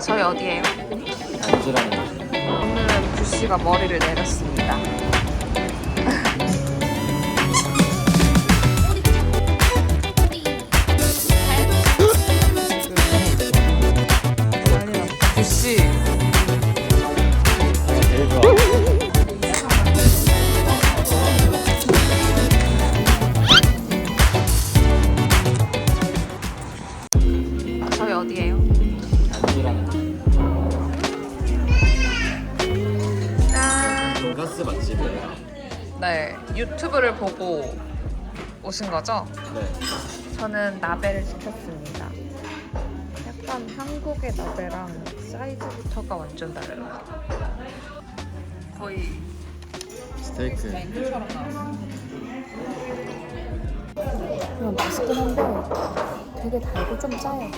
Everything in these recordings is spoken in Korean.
저희 어디예요? 안주라는 곳. 오늘은 부씨가 머리를 내렸습니다. 오신 거죠? 네. 저는 나베를 시켰습니다. 약간 한국의 나베랑 사이즈부터가 완전 달라요. 거의 스테이크. 앵글처럼 나왔어. 그냥 맛있긴 한데 되게 달고 좀 짜요.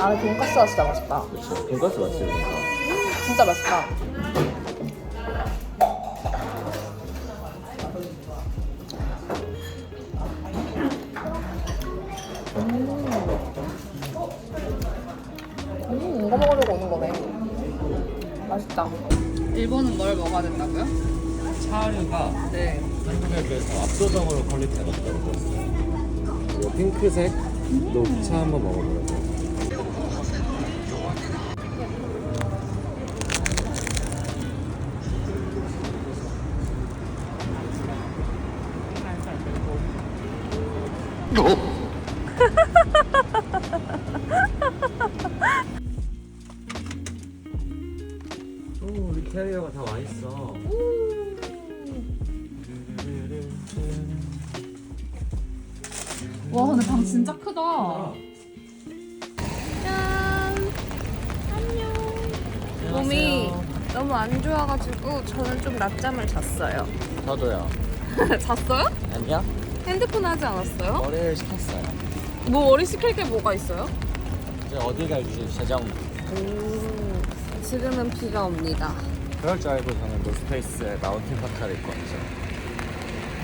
아 돈까스가 진짜 맛있다. 그렇죠. 돈가스 맛집이니까. 진짜 맛있다. 음, 이거 먹으려고 오는 거네. 맛있다. 일본은 뭘 먹어야 된다고요? 차류가 네. 한국에 비해서 압도적으로 퀄리티가 높다고 들었어요. 이 핑크색 녹차 한번 먹어보려고. 오, 우리 캐리어가 다 와 있어. 와, 근데 방 진짜 크다. 짠. 안녕. 몸이 너무 안 좋아가지고 저는 좀 낮잠을 잤어요. 저도요. 잤어요? 아니요? 핸드폰 하지 않았어요? 머리를 식혔어요. 뭐 머리 식힐 게 뭐가 있어요? 이제 어디 갈지 재정. 오, 지금은 비가 옵니다. 그럴 줄 알고 저는 노스페이스에 마운틴 파카를 입고 왔죠.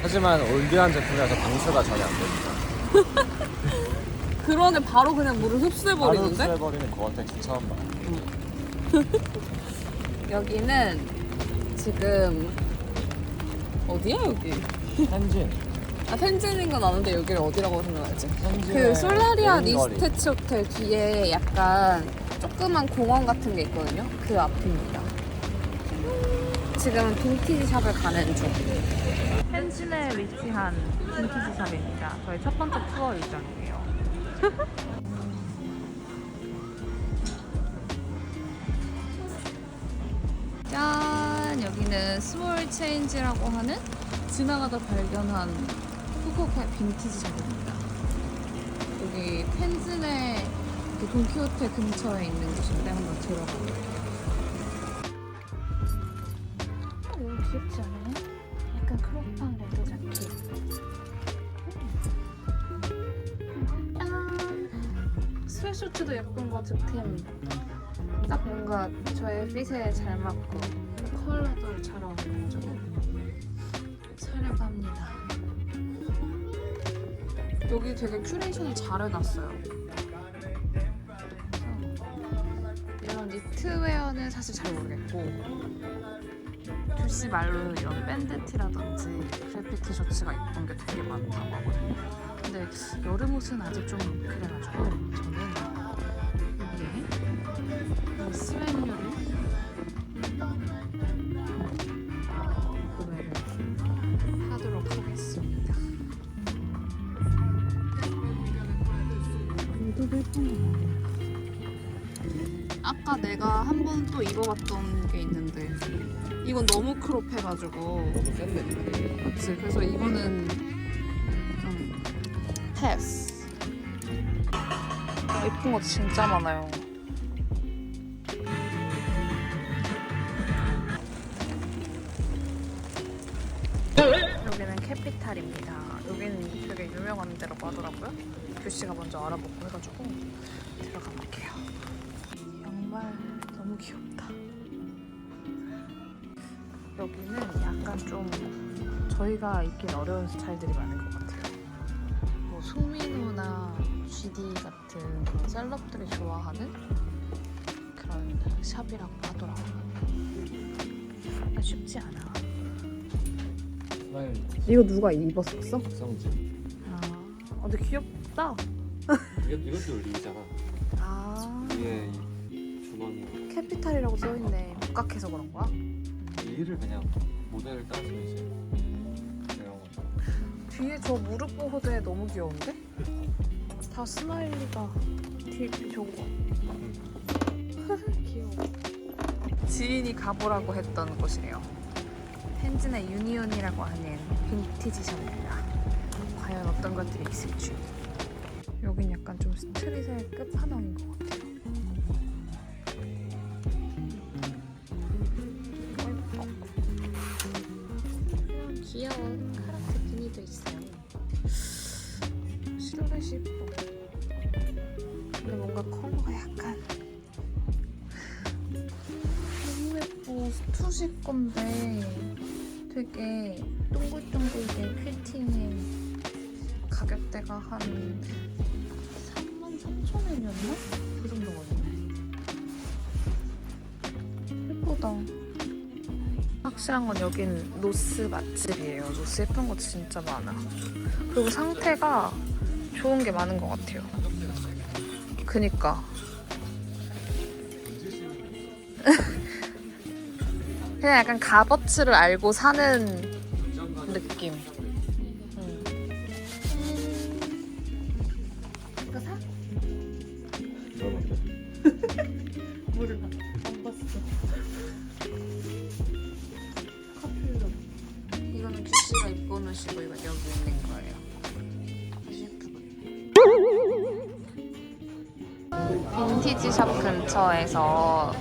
하지만 올드한 제품이라서 방수가 전혀 안 됩니다. 그러네 바로 그냥 물을 흡수해 바로 버리는데? 흡수해버리는 고어텍스 처음 봐요. 여기는 지금 어디야 여기? 현진. 아 텐진인 건 아는데 여기를 어디라고 생각하지? 그 솔라리아. 리스테치 호텔 뒤에 약간 조그만 공원 같은 게 있거든요. 그 앞입니다. 지금은 빈티지 샵을 가는 중. 텐진에 위치한 빈티지 샵입니다. 저희 첫 번째 투어 일정이에요. 짠! 여기는 스몰 체인지라고 하는 지나가다 발견한 후쿠오카 빈티지 샵입니다. 여기 텐진의 그 돈키호테 근처에 있는 곳인데 한번 들어가볼게요. 어, 여기 귀엽지 않아요? 약간 크롭한 레드 자켓. 짠! 스웨트셔츠도 예쁜 거 득템. 딱 뭔가 저의 핏에 잘 맞고 컬러도 잘 어울려가지 여기 되게 큐레이션을 잘 해놨어요. 이런 니트웨어는 사실 잘 모르겠고 듀시 말로 이런 밴드티라든지 그래픽 티셔츠가 예쁜 게 되게 많다고 하거든요. 근데 여름 옷은 아직 좀 그래가지고 저는 여기에 이 스웨뉴를 구매를 또 입어봤던 게 있는데 이건 너무 크롭 해가지고. 너무 센데. 그치 그래서 이거는 좀 패스. 예쁜 거 진짜 많아요. 여기는 캐피탈입니다. 여기는 되게 유명한 데라고 하더라고요. 교씨가 먼저 알아보고 해가지고 들어가 볼게요. 양말 너무 귀엽다 여기는 약간 좀 저희가 입긴 어려운 스타일들이 많은 것 같아요. 뭐 송민호나 GD 같은 그런 셀럽들이 좋아하는 그런 샵이라고 하더라고요. 쉽지 않아. 이거 누가 입었었어? 성진. 아, 어, 근데 귀엽다. 이것 이것도 리잖아. 아, 위에 이 주머니 캐피탈이라고 써있네. 복각해서 그런 거야? 이를 그냥 모델을 따서 이제 거. 뒤에 저 무릎 보호대 너무 귀여운데? 다 스마일리가 뒤에 저거. 귀여워. 지인이 가보라고 했던 곳이래요. 텐진의 유니온이라고 하는 빈티지 샵입니다. 과연 어떤 것들이 있을지. 여긴 약간 좀 스트릿의 끝판왕인 것 같아요 비니도 있어요. 실루엣이 예뻐 근데 뭔가 컬러가 약간 너무 예뻐 스투식 건데 되게 동글동글게 필팅해 가격대가 한 3만 3천 원이었나? 그 정도거든요. 예쁘다 확실한 건 여긴 노스 맛집이에요 노스 예쁜 거 진짜 많아 그리고 상태가 좋은 게 많은 것 같아요. 그니까. 그냥 약간 값어치를 알고 사는 노시고 이거 여기 있는 거예요. 아주 예쁘거든요. 빈티지 샵 근처에서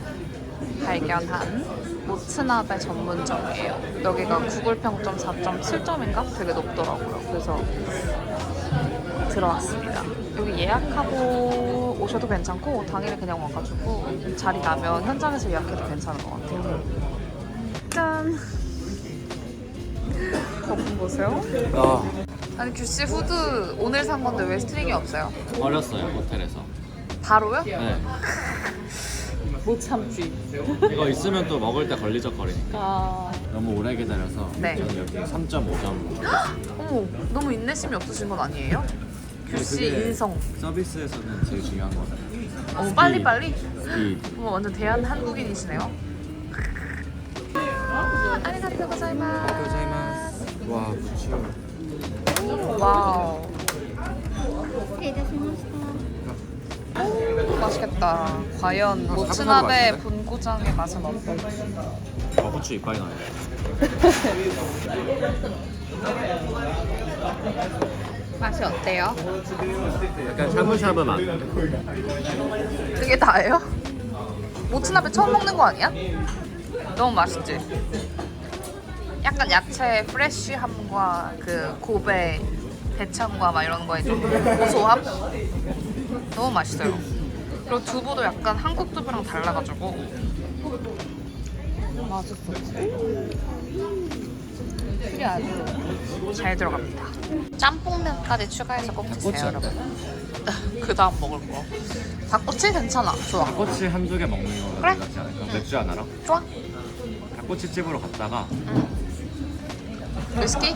발견한 모츠나베 전문점이에요. 여기가 구글 평점 4.7점인가? 되게 높더라고요. 그래서 들어왔습니다. 여기 예약하고 오셔도 괜찮고 당일에 그냥 와가지고 자리 나면 현장에서 예약해도 괜찮은 것 같아요. 짠! 거품 보세요. 아 아니 규씨 후드 오늘 산 건데 왜 스트링이 없어요? 버렸어요 호텔에서. 바로요? 네. 못 참지. 이거 있으면 또 먹을 때 걸리적거리니까. 아. 너무 오래 기다려서 네. 저는 여기 3.5점 어머 너무 인내심이 없으신 건 아니에요? 규씨 그게- 인성. 서비스에서는 제일 중요한 거 같아요. 어머 빨리 빨리. 스피드. 어머 완전 대한 한국인이시네요. 아리가토 고자이마스. 고자이마스. 와 부추. 와우. 오, 맛있겠다. 과연 모츠나베 맛있는데? 본고장의 맛은 어떨지. 와 부추 이빨이 나요. 맛이 어때요? 약간 샤브샤브 맛. 그게 다예요? 모츠나베 처음 먹는 거 아니야? 너무 맛있지? 약간 야채 프레쉬함과 그 고베 대창과 막 이런 거에 좀 고소함? 너무 맛있어요. 그리고 두부도 약간 한국 두부랑 달라가지고 맛있어. 술이 아주 잘 들어갑니다. 짬뽕면까지 추가해서 꼭 드세요, 여러분. 그 다음 먹을 거. 닭꼬치 괜찮아. 좋아. 닭꼬치 한두 개 먹는 거 그래. 낫지 않을까? 맥주 하나랑? 좋아. 닭꼬치 집으로 갔다가 위스키?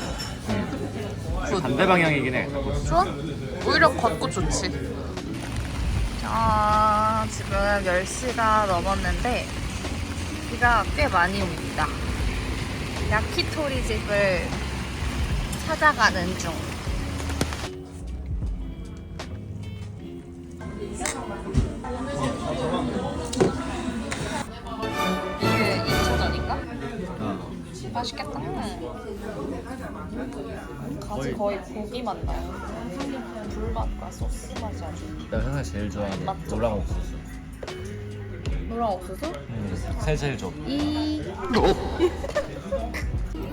굿. 반대 방향이긴 해. 좋아? 오히려 걷고 좋지. 아, 지금 10시가 넘었는데 비가 꽤 많이 옵니다. 야키토리 집을 찾아가는 중. 맛있겠다. 가지 거의 고기 맛 나요. 불맛과 소스 맛이 아주. 내가 항상 제일 좋아하는 맞죠? 노랑 옥수수. 노랑 옥수수? 음, 세젤족. 이.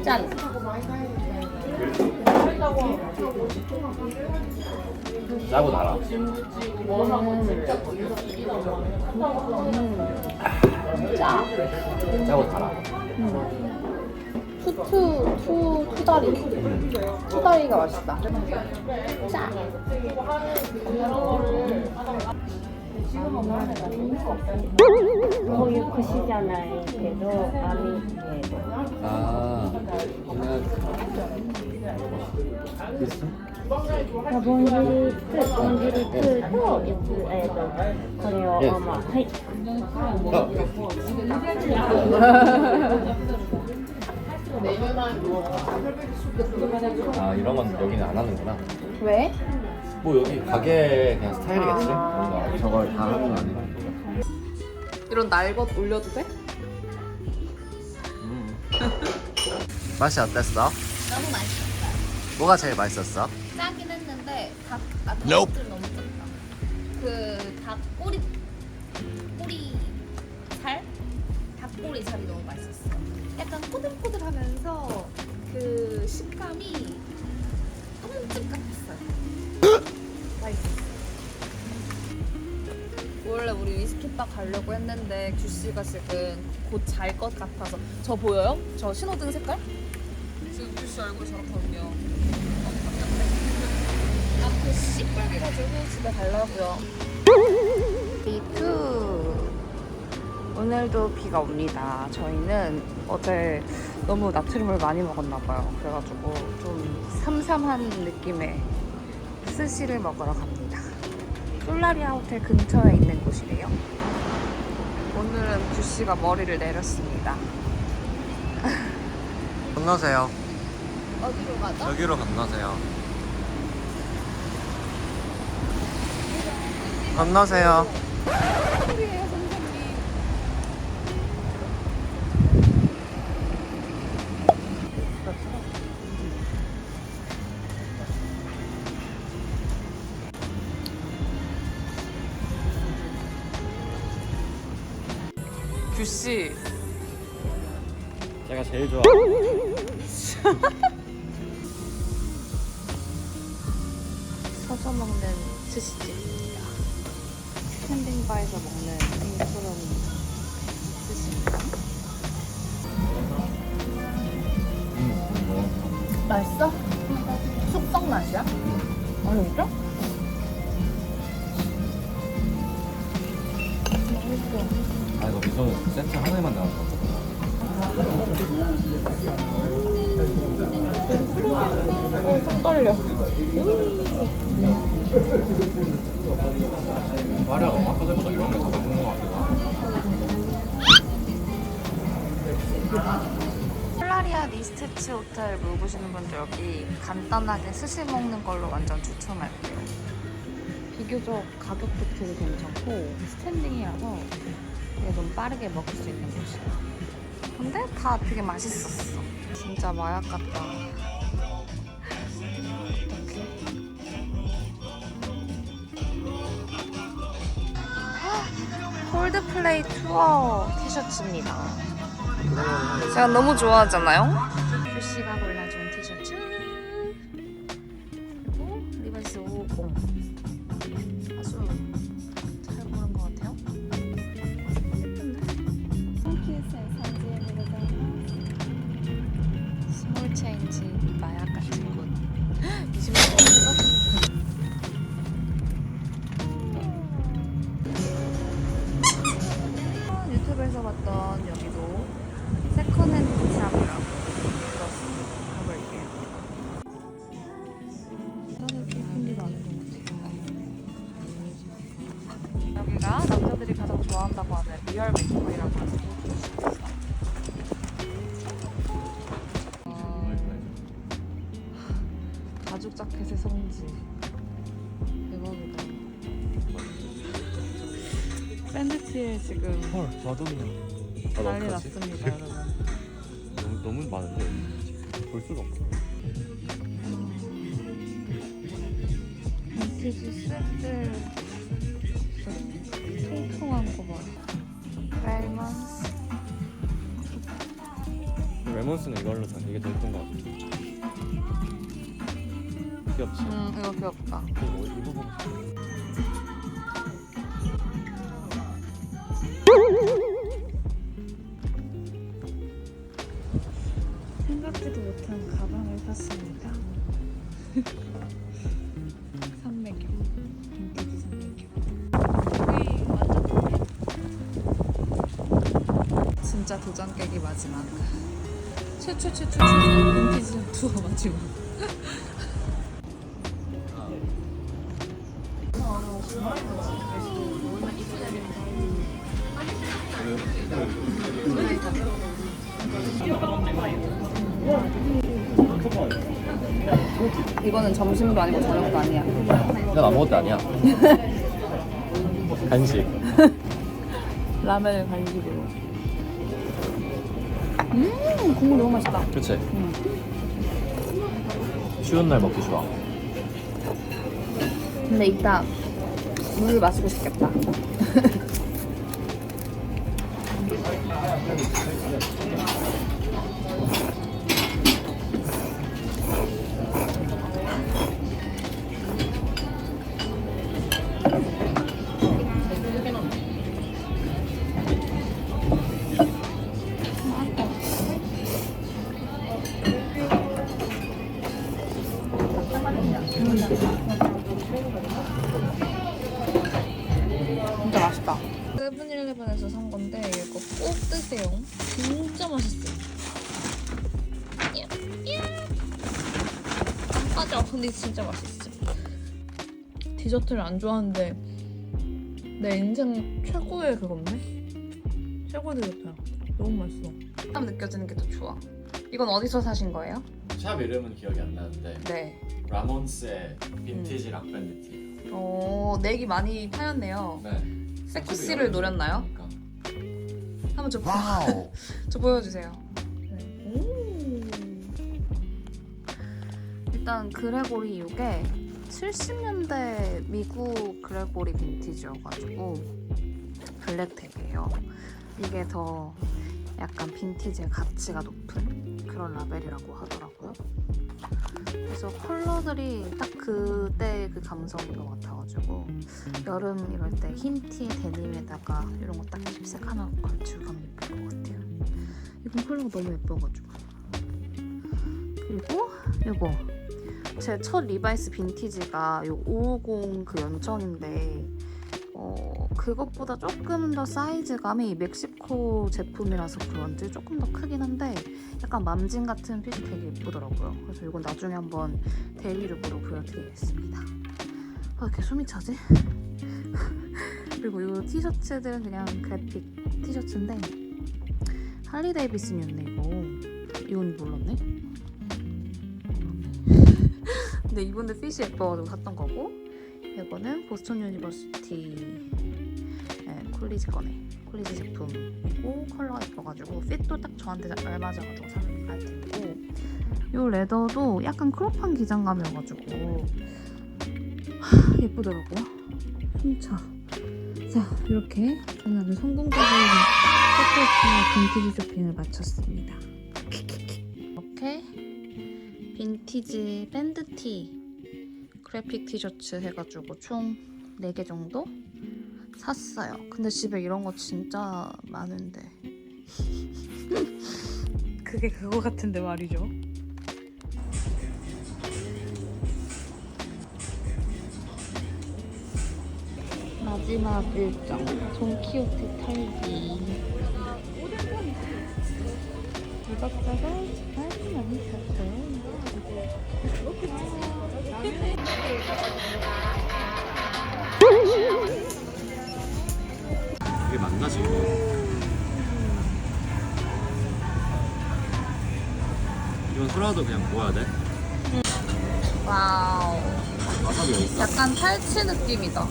짠. 짜고 달아. 짜. 짜고 달아. 투투 투 투다리 투다리가 맛있다. 짜. 지금 엄마한테 나 재미가 없어요. 거기 그시잖아요. 걔도 아미 걔도. 아. 그냥 본질이 끝, 본질이 끝, 또 이츠 에도 그래요. 예. 엄마, 하이. 어. 아 이런 건 여기는 안 하는구나 왜? 뭐 여기 가게 그냥 스타일이겠지? 뭔가 저걸 다 하는 건 아니고 이런 날것 올려도 돼? 음. 맛이 어땠어? 너무 맛있었어요. 뭐가 제일 맛있었어? 짜긴 했는데 닭, 아, 닭들 너무 짰다. 그 닭 꼬리, 꼬리 살? 닭꼬리 살이 너무 맛있었어. 약간 포들포들하면서 그 식감이 똥집 같았어요. 맛있었어. 원래 우리 위스키바 가려고 했는데 규 씨가 지금 곧 잘 것 같아서 저 보여요? 저 신호등 색깔? 지금 규 씨 얼굴이 저렇거든요. 앞에 시뻘개가지고 집에 가려고요. 비투 오늘도 비가 옵니다. 저희는 어제 너무 나트륨을 많이 먹었나 봐요. 그래가지고 좀 삼삼한 느낌의 스시를 먹으러 갑니다. 솔라리아 호텔 근처에 있는 곳이래요. 오늘은 규씨가 머리를 내렸습니다. 건너세요 어디로 가죠? 여기로 건너세요 건너세요 규씨 제가 제일 좋아 서서 먹는 스시집입니다. 스탠딩바에서 먹는 생푸른 스시입니다. 맛있어? 숙성 맛이야? 아니 진짜? 손 떨려. 화려하고 아까 전보다 이런 게더 먹는 것 하고 플라리아 니스테치 호텔 묵으시는 분들 여기 간단하게 스시 먹는 걸로 완전 추천할게요. 비교적 가격도 되게 괜찮고 스탠딩이라서 좀 빠르게 먹을 수 있는 곳이에요. 근데 다 되게 맛있었어. 진짜 마약 같다. 콜드플레이 투어 티셔츠입니다. 제가 너무 좋아하잖아요. 슈씨가 골 한다고 하는 리얼 메이크업이라고 하는 곳이 있어요. 어, 가죽 자켓의 성지. 대박이다. 샌드티에 지금 헐 마돈나 아, 난리 났습니다, 여러분. 너무, 너무 많은데 볼 수가 없어 빈티지 스웨트 레몬스는 이걸로 사 이게 더 예쁜 것 같아 귀엽지? 음, 이거 귀엽다. 이거 뭐 입어보고 싶어 생각지도 못한 가방을 샀습니다. 빈티지. 진짜 도전 깨기 마지막. 최초 최초 최초 빈티지 투어 마지막. 이거는 점심도 아니고 저녁도 아니야. 이건 아무것도 아니야. 간식. 라면을 간식으로. 음, 국물 너무 맛있다. 그치? 추운 날 먹기 좋아. 근데 이따 물 마시고 싶겠다. 진짜 맛있어. 디저트를 안 좋아하는데 내 인생 최고의 그건데? 최고의 디저트야. 너무 맛있어. 딱 느껴지는 게 더 좋아. 이건 어디서 사신 거예요? 샵 이름은 기억이 안 나는데 네. 라몬스의 빈티지 락밴드 티. 어, 내기 많이 파였네요. 네. 세쿠시를 노렸나요? 그러니까. 한번 저, 와우. 저 보여주세요. 일단 그레고리 이게 70년대 미국 그레고리 빈티지여가지고 블랙텍이에요. 이게 더 약간 빈티지의 가치가 높은 그런 라벨이라고 하더라고요. 그래서 컬러들이 딱 그때 그 감성인 것 같아가지고 여름 이럴 때 흰 티에 데님에다가 이런 거딱 립색 하나 걸치고 가면 예쁠 것 같아요. 이건 컬러가 너무 예뻐가지고. 그리고 이거 제 첫 리바이스 빈티지가 요 550 그 연청인데 어 그것보다 조금 더 사이즈감이 멕시코 제품이라서 그런지 조금 더 크긴 한데 약간 맘진 같은 핏이 되게 예쁘더라고요. 그래서 이건 나중에 한번 데일리룩으로 보여드리겠습니다. 아, 이렇게 숨이 차지? 그리고 이 티셔츠들은 그냥 그래픽 티셔츠인데 할리 데이비슨이었네 이거 이건 몰랐네 근데 이분들 핏이 예뻐가지고 샀던 거고 이거는 보스턴 유니버시티 네, 콜리지 거네. 콜리지 제품이고 컬러가 예뻐가지고 핏도 딱 저한테 잘 맞아가지고 산 아이템이고 이 레더도 약간 크롭한 기장감이어가지고 하, 예쁘더라고요. 숨차. 자 이렇게 저는 성공적인 쇼핑 빈티지 쇼핑을 마쳤습니다. 이렇게 빈티지 밴드티 그래픽 티셔츠 해가지고 총 4개 정도 샀어요. 근데 집에 이런 거 진짜 많은데. 그게 그거 같은데 말이죠. 마지막 일정. 돈키호테 털기. 이것저것 정말 많이 샀어요 이게 맞나 지금? 이건 소라도 그냥 구워야 돼? 와우 와사비 어디 있어? 약간 탈취 느낌이다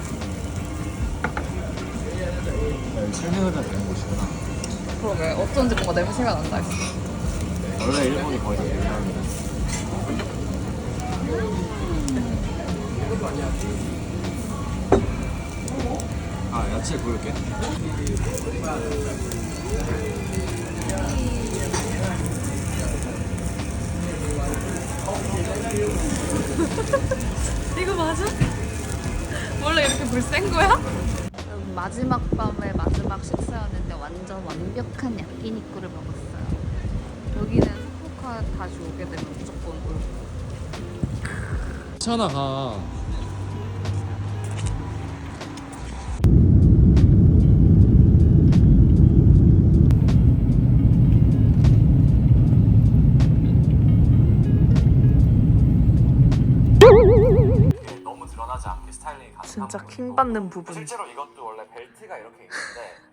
설명해도 되는 곳이구나. 그러게 어쩐지 뭔가 냄새가 난다 원래 일본이 거의 다 유명합니다. 아 야채 구울게. 이거 맞아? 원래 이렇게 불센 거야? 마지막 밤의 마지막 식사였는데 완전 완벽한 야끼니쿠를 먹었어요. 여기는 후쿠오카 다시 오게 되면 무조건 올 천하 가. 너무 드러나지 않게 스타일링이 가능한 진짜 부분이고 킹 받는 부분. 실제로 이것도 원래 벨트가 이렇게 있는데